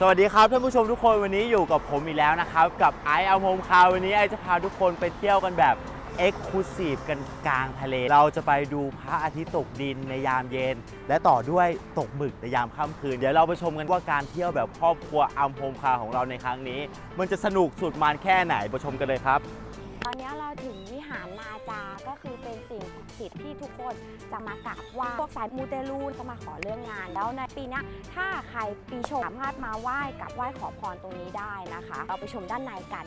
สวัสดีครับท่านผู้ชมทุกคนวันนี้อยู่กับผมอีกแล้วนะครับ กับไอเอาโฮมคาวันนี้ไอจะพาทุกคนไปเที่ยวกันแบบเอ็กซ์คลูซีฟกันกลางทะเล เราจะไปดูพระอาทิตย์ตกดินในยามเย็น และต่อด้วยตกหมึกในยามค่ำคืน เดี๋ยวเราไปชมกันว่าการเที่ยวแบบครอบครัวอัมโฮมคาของเราในครั้งนี้ มันจะสนุกสุดมันแค่ไหนไปชมกันเลยครับ อนนี้เราถึงวิหารนาจาก็คือเป็นสิ่งศักดิ์สิทธิ์ที่ทุกคนจะมากราบไหว้พวกสายมูเตลูจะมาขอเรื่องงาน แล้วในปีนี้ถ้าใครปีชงสามารถมาไหว้กับไหว้ขอพรตรงนี้ได้นะคะ เราไปชมด้านในกัน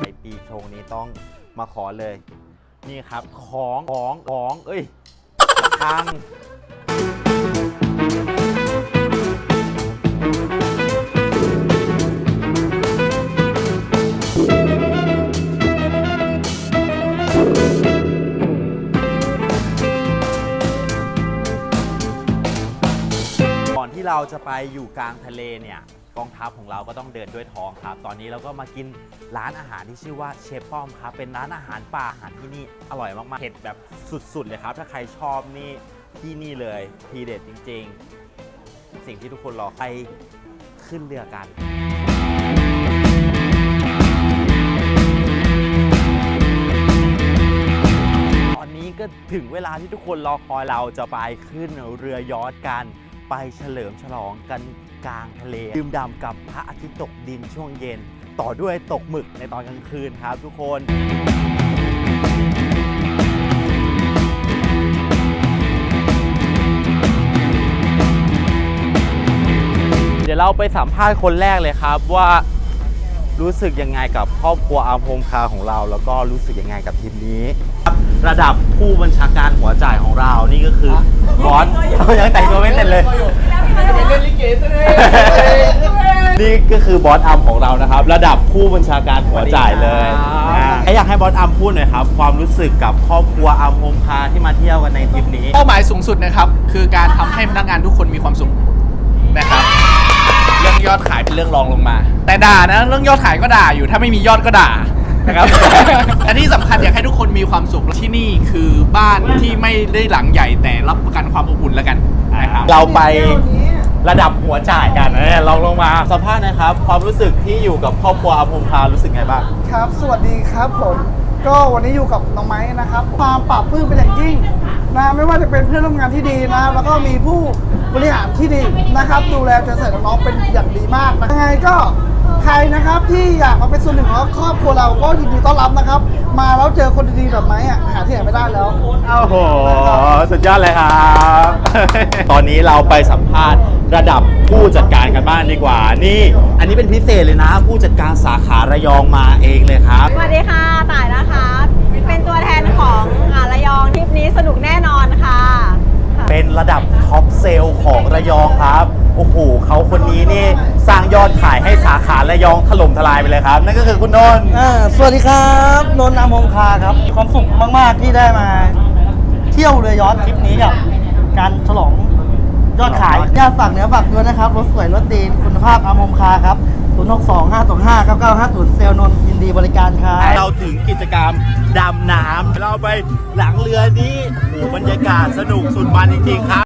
ในปีชงนี้ต้องมาขอเลย นี่ครับของของของเอ้ย ทางก่อนที่เราจะไปอยู่กลางทะเลเนี่ย กองทัพของเราก็ต้องเดินด้วยท้องครับ ตอนนี้เราก็มากินร้านอาหารที่ชื่อว่าเชฟป้อมครับ เป็นร้านอาหารป่าอาหารที่นี่อร่อยมากๆเผ็ดแบบสุดๆเลยครับ ถ้าใครชอบนี่ที่นี่เลยทีเด็ดจริง ๆ สิ่งที่ทุกคนรอไปขึ้นเรือกันตอนนี้ก็ถึงเวลาที่ทุกคนรอคอยเราจะไปขึ้นเรือยอชต์กัน ไปเฉลิมฉลองกัน กลางทะเลดื่มด่ำกับพระอาทิตย์ตกดินช่วงเย็น ต่อด้วยตกหมึกในตอนกลางคืนครับทุกคนเดี๋ยวเราไปสัมภาษณ์คนแรกเลยครับว่ารู้สึกยังไงกับครอบครัวอาร์มโฮมคาของเรา แล้วก็รู้สึกยังไงกับทีมนี้ ระดับผู้บัญชาการหัวจ่ายของเรานี่ก็คือบอสเขายังแต่งตัวไม่เสร็จเลย นี่ก็คือบอสอัมของเรานะครับ ระดับผู้บัญชาการหัวจ่ายเลยสวัสดีครับอ่าอยากให้บอสอัมพูดหน่อยครับ ความรู้สึกกับครอบครัวอัมโฮมคาที่มาเที่ยวกันในทริปนี้ เป้าหมายสูงสุดนะครับ คือการทำให้พนักงานทุกคนมีความสุขนะครับเรื่องยอดขายเป็นเรื่องรองลงมา แต่ด่านะเรื่องยอดขายก็ด่าอยู่ถ้าไม่มียอดก็ด่านะครับแต่ที่สำคัญอยากให้ทุกคนมีความสุขที่นี่คือบ้านที่ไม่ได้หลังใหญ่แต่รับประกันความอบอุ่นแล้วกันนะครับเราไป ระดับหัวจ่ายกันนะลองลงมาสัมภาษณ์นะครับ ความรู้สึกที่อยู่กับครอบครัวอาภูมิพารู้สึกไงบ้าง ครับ สวัสดีครับผม ก็วันนี้อยู่กับน้องไม้นะครับความปรับปลื้มเป็นอย่างยิ่งนะไม่ว่าจะเป็นเพื่อนร่วมงานที่ดีนะ แล้วก็มีผู้บริหารที่ดีนะครับ ดูแลใจใส่น้องๆเป็นอย่างดีมากนะยังไงก็ ใครนะครับที่อยากมาเป็นส่วนหนึ่งของครอบครัวเราก็ยินดีต้อนรับนะครับ มาแล้วเจอคนดีๆแบบไม้อะหาที่ไหนไม่ได้แล้ว โอ้โห สุดยอดเลยครับ ตอนนี้เราไปสัมภาษณ์ระดับผู้จัดการกันบ้างดีกว่า นี่ อันนี้เป็นพิเศษเลยนะ ผู้จัดการสาขาระยองมาเองเลยครับ สวัสดีค่ะ ต่ายนะคะ เป็นตัวแทนของอ่าระยองทริปนี้สนุกแน่นอนค่ะเป็น ระดับท็อปเซลล์ของระยองครับ โอ้โหเขาคนนี้นี่สร้างยอดขายให้สาขาระยองถล่มทลายไปเลยครับ นั่นก็คือคุณนนท์อ่าสวัสดีครับนนท์อามงคาครับมีความสุขมาก ๆ ที่ได้มา เที่ยวเรือยอชต์ทริปนี้กับการฉลองยอดขายญาติฝากเนื้อฝากตัวนะครับรถสวยรถดีคุณภาพอามงคาครับ0 6 2 5 2 5 9 9 5 0 เซลล์นนท์ยินดีบริการครับ เราถึงกิจกรรมดำน้ำเราไปหลังเรือนี้โอ้บรรยากาศสนุกสุดมันจริงๆครับ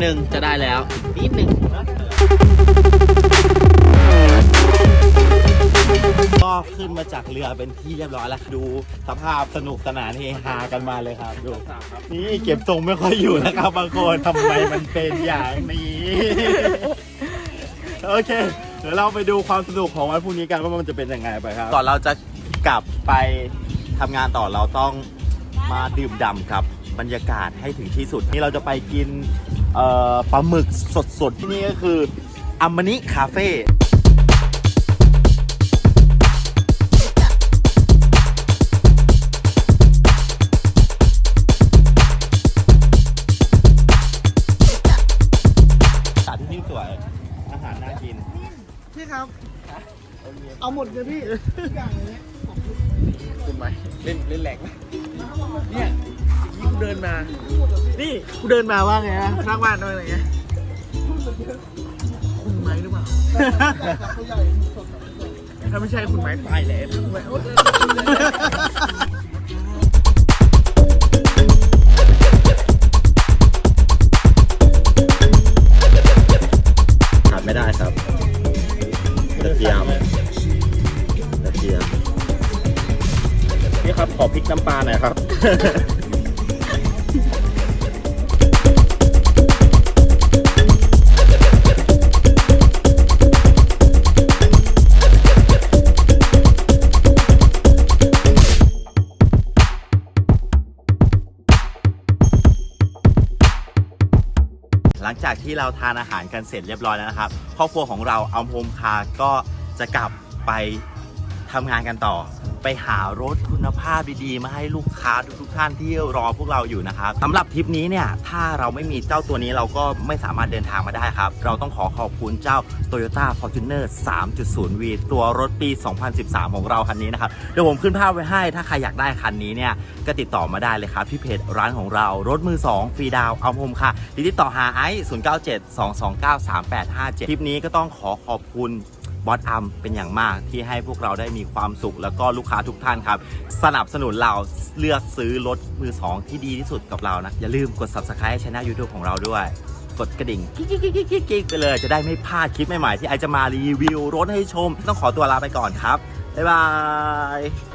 หนึ่งจะได้แล้วนิดหนึ่งก็ขึ้นมาจากเรือเป็นที่เรียบร้อยแล้วดูสภาพสนุกสนานเฮฮากันมาเลยครับดูนี่เก็บทรงไม่ค่อยอยู่นะครับบางคนทำไมมันเป็นอย่างนี้โอเคเดี๋ยวเราไปดูความสนุกของวันพรุ่งนี้กันว่ามันจะเป็นยังไงไปครับก่อนเราจะกลับไปทำงานต่อเราต้องมาดื่มด่ำกับบรรยากาศให้ถึงที่สุดนี่เราจะไปกิน ปลาหมึกสดๆ ที่นี่ก็คืออัมมานิคาเฟ่สถานที่นี่สวย อาหารน่ากิน พี่ครับ เอาหมดเลยพี่ทุกอย่างเลยคุณไหมเล่นเล่นแหลกเนี่ยยิ่ง เดินมา นี่กูเดินมาว่าไงนะสร้างบ้านด้วยอะไรเงี้ยคุณไหมหรือเปล่าตัวใหญ่สดถ้าไม่ใช่คุณไหมตายแล้วขาดไม่ได้ครับกระเทียมกระเทียมพี่ครับขอพริกน้ำปลาหน่อยครับ จากที่เราทานอาหารกันเสร็จเรียบร้อยแล้วนะครับ ครอบครัวของเราเอาโฮมคาร์ก็จะกลับไปทำงานกันต่อ ไปหารถคุณภาพดีๆ มาให้ลูกค้าทุกๆท่านที่รอพวกเราอยู่นะครับสำหรับทริปนี้เนี่ยถ้าเราไม่มีเจ้าตัวนี้เราก็ไม่สามารถเดินทางมาได้ครับ เราต้องขอขอบคุณเจ้า Toyota Fortuner 3.0V ตัวรถปี 2013 ของเราคันนี้นะครับเดี๋ยวผมขึ้นภาพไว้ให้ ถ้าใครอยากได้คันนี้เนี่ยก็ติดต่อมาได้เลยครับที่เพจร้านของเรารถมือ 2 ฟรีดาวเอาโฮมค่ะหรือติดต่อหาไอซ์097 229 3857 คลิปนี้ก็ต้องขอขอบคุณ บอสอัมเป็นอย่างมากที่ให้พวกเราได้มีความสุข แล้วก็ลูกค้าทุกท่านครับ สนับสนุนเราเลือกซื้อรถมือ2ที่ดีที่สุดกับเรานะ อย่าลืมกด subscribe ช่องยูทูบของเราด้วย กดกระดิ่งกิ๊กๆไปเลย จะได้ไม่พลาดคลิปใหม่ๆที่ไอจะมารีวิวรถให้ชม ต้องขอตัวลาไปก่อนครับบ๊ายบาย